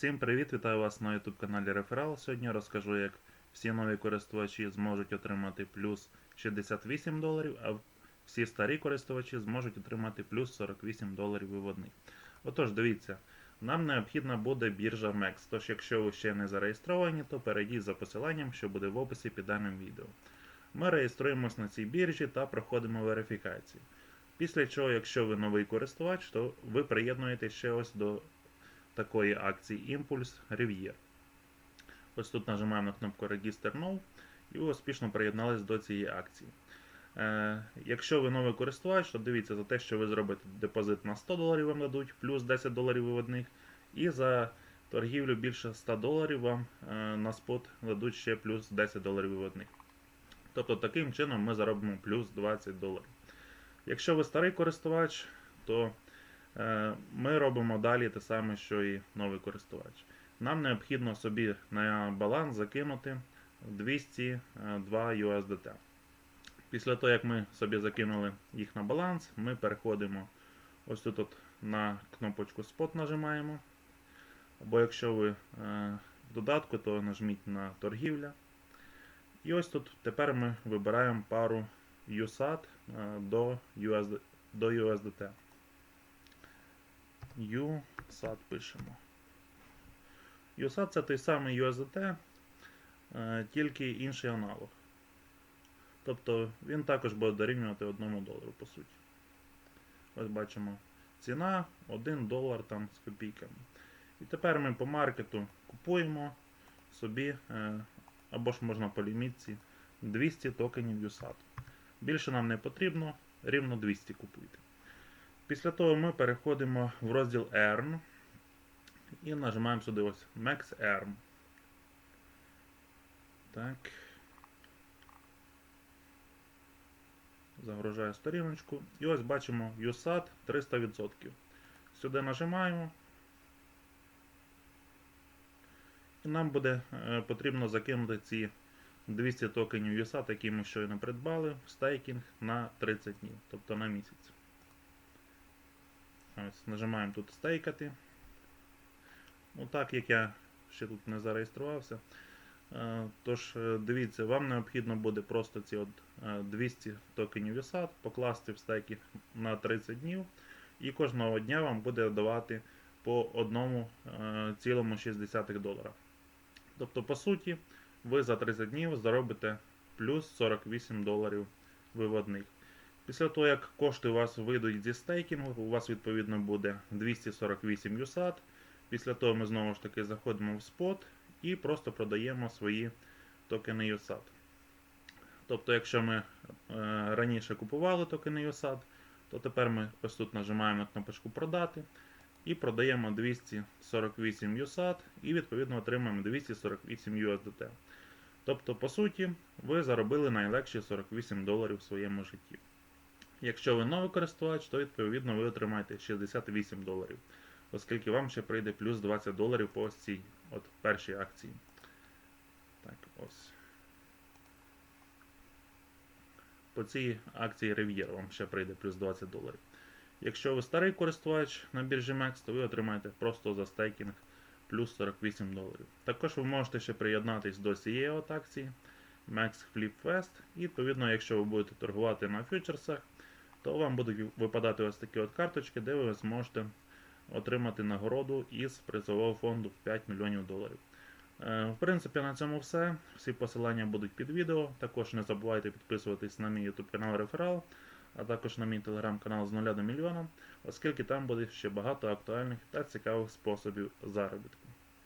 Всім привіт! Вітаю вас на YouTube каналі Реферал. Сьогодні розкажу, як всі нові користувачі зможуть отримати плюс 68 доларів, а всі старі користувачі зможуть отримати плюс 48 доларів виводних. Отож, дивіться, нам необхідна буде біржа MEX. Тож, якщо ви ще не зареєстровані, то перейдіть за посиланням, що буде в описі під даним відео. Ми реєструємось на цій біржі та проходимо верифікацію. Після чого, якщо ви новий користувач, то ви приєднуєтесь ще ось до такої акції Імпульс Rivier. Ось тут нажимаємо на кнопку Register Now і ви успішно приєднались до цієї акції. Е, якщо ви новий користувач, то дивіться за те, що ви зробите депозит на 100 доларів вам дадуть, плюс 10 доларів виводних, і за торгівлю більше 100 доларів вам е, на спот дадуть ще плюс 10 доларів виводних. Тобто таким чином ми заробимо плюс 20 доларів. Якщо ви старий користувач, то Ми робимо далі те саме, що і новий користувач. Нам необхідно собі на баланс закинути 202 USDT. Після того, як ми собі закинули їх на баланс, ми переходимо ось тут от на кнопочку Spot нажимаємо. Або якщо ви е, в додатку, то нажміть на торгівля. І ось тут тепер ми вибираємо пару USAT е, до USDT. USAT пишемо. USAT це той самий USDT, е, тільки інший аналог. Тобто він також буде дорівнювати 1 долару, по суті. Ось бачимо ціна 1 долар там з копійками. І тепер ми по маркету купуємо собі, е, або ж можна по лімітці 200 токенів USAT. Більше нам не потрібно, рівно 200 купуйте. Після того ми переходимо в розділ Earn і нажимаємо сюди ось Max Earn. Так. Загружаю сторіночку. І ось бачимо USAT 300%. Сюди нажимаємо. І нам буде е, потрібно закинути ці 200 токенів USAT, які ми щойно придбали, в стейкінг на 30 днів, тобто на місяць. Ось, Нажимаємо тут стейкати. Ну, так як я ще тут не зареєструвався. Е, Тож, е, дивіться, вам необхідно буде просто ці от 200 токенів USAT покласти в стейки на 30 днів. І кожного дня вам буде давати по 1,6 долара. Тобто, по суті, ви за 30 днів заробите плюс 48 доларів виводних. Після того, як кошти у вас вийдуть зі стейкінгу, у вас відповідно буде 248 USAT. Після того ми знову ж таки заходимо в спот і просто продаємо свої токени USAT. Тобто, якщо ми е, раніше купували токени USAT, то тепер ми ось тут нажимаємо на кнопочку продати і продаємо 248 USAT і відповідно отримаємо 248 USDT. Тобто, по суті, ви заробили найлегші 48 доларів в своєму житті. Якщо ви новий користувач, то відповідно ви отримаєте 68 доларів, оскільки вам ще прийде плюс 20 доларів по ось цій от першій акції. Так, ось. По цій акції Riviera вам ще прийде плюс 20 доларів. Якщо ви старий користувач на біржі MEX, то ви отримаєте просто за стейкінг плюс 48 доларів. Також ви можете ще приєднатись до цієї от акції Max Flip Fest. І відповідно, якщо ви будете торгувати на фьючерсах, то вам будуть випадати ось такі от карточки, де ви зможете отримати нагороду із призового фонду в 5 мільйонів доларів. Е, В принципі, на цьому все. Всі посилання будуть під відео. Також не забувайте підписуватись на мій YouTube канал Реферал, а також на мій телеграм-канал з 0 до мільйона, оскільки там буде ще багато актуальних та цікавих способів заробітку.